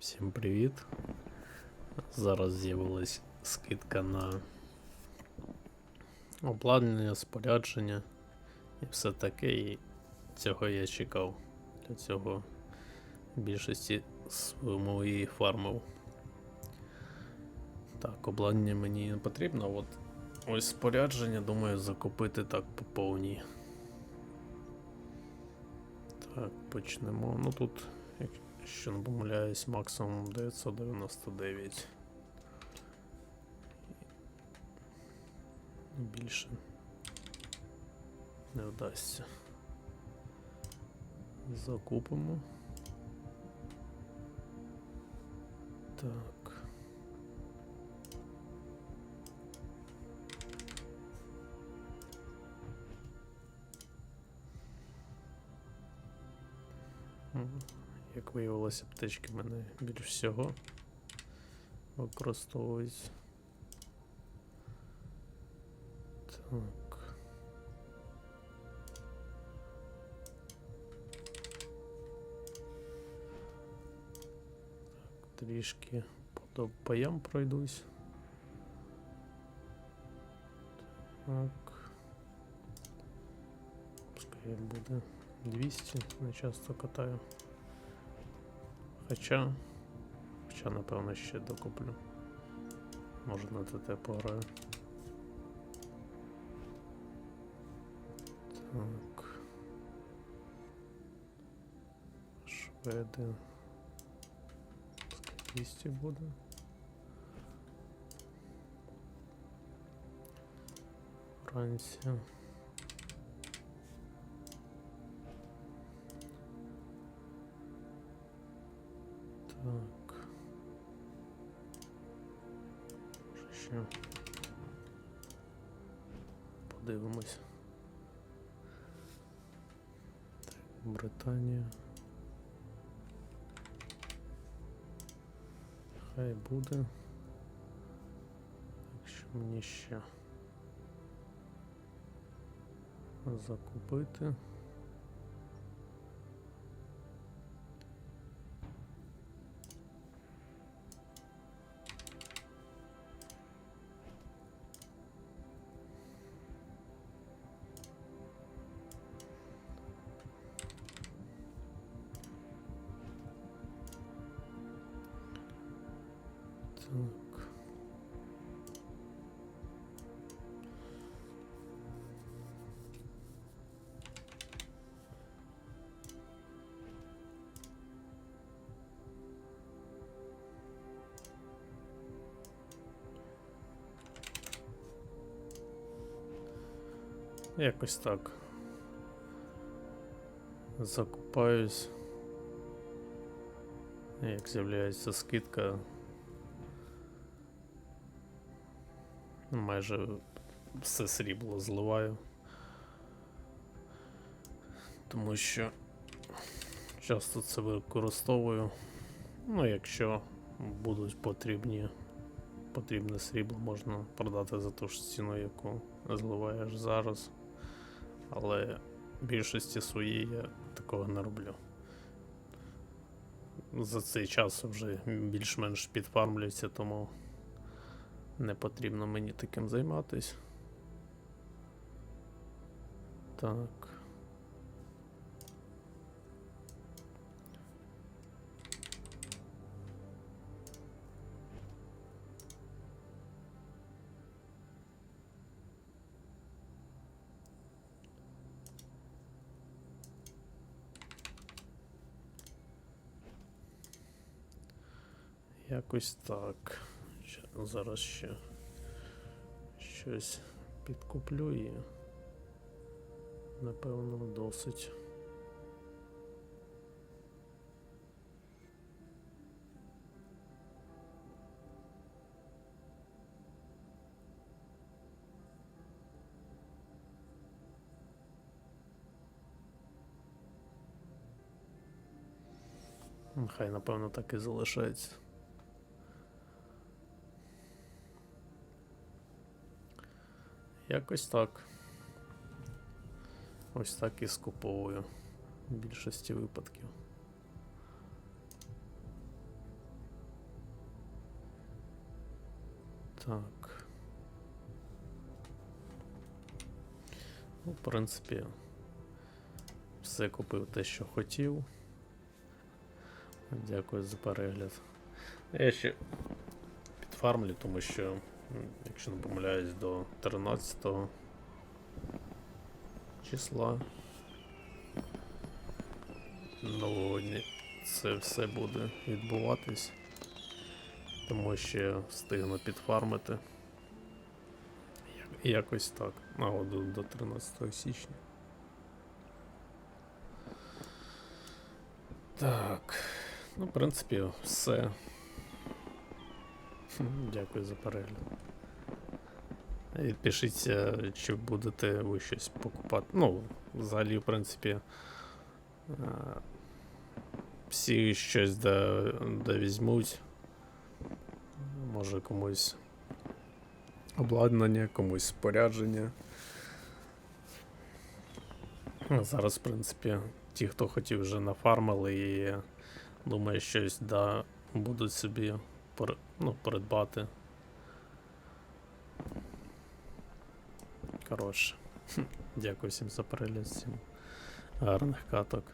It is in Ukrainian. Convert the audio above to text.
Всім привіт! Зараз з'явилась скидка на обладнання, спорядження і все таке, і цього я чекав. Для цього більшості своєї фармив. Так, обладнання мені не потрібно, от ось спорядження, думаю, закупити так по повній. Так, почнемо. Ну тут Якщо не помиляюсь, максимум 999. Більше не вдасться. Закупимо. Так. Мгм. Як виявилося, аптечки мене більш всього використовують. Так. Так, трішки по допаям пройдусь. Так. Пускай буде 200, не часто катаю. Хоча. Хоча, напевно, ще докуплю. Може на ТТ пограю. Так. Шведи. Пускай 200 буде. Франція. Ще. Подивимось. Британія. Хай буде. Так що мені ще закупити. Так. Якось так. Закупаюсь. Як з'являється скидка, майже все срібло зливаю. Тому що часто це використовую. Ну, якщо будуть потрібні, потрібне срібло, можна продати за ту ж ціну, яку зливаєш зараз. Але в більшості своїй я такого не роблю. За цей час вже більш-менш підфармлюється, тому не потрібно мені таким займатись. Так. Якось так. Ща- Зараз ще щось підкуплю і напевно досить. Хай, напевно, так і залишається. Якось так. Ось так і скуповую в більшості випадків. Так. Ну, В принципі, все купив те, що хотів. Дякую за перегляд. Я ще підфармлю, тому що якщо не помиляюсь, до 13 числа новогодні це все буде відбуватись. Тому ще встигну підфармити. Якось так. А от до 13 січня. Так. Ну, в принципі, все. Дякую за перегляд. І пишіться, чи будете ви щось покупати. Ну, взагалі, в принципі, е, всі щось да, да візьмуть. Може комусь обладнання, комусь спорядження. Зараз, в принципі, ті, хто хотів, вже нафармили і думаю, щось да, будуть собі ну, передбати. Коротше, дякую всім за перегляд, всім гарних каток.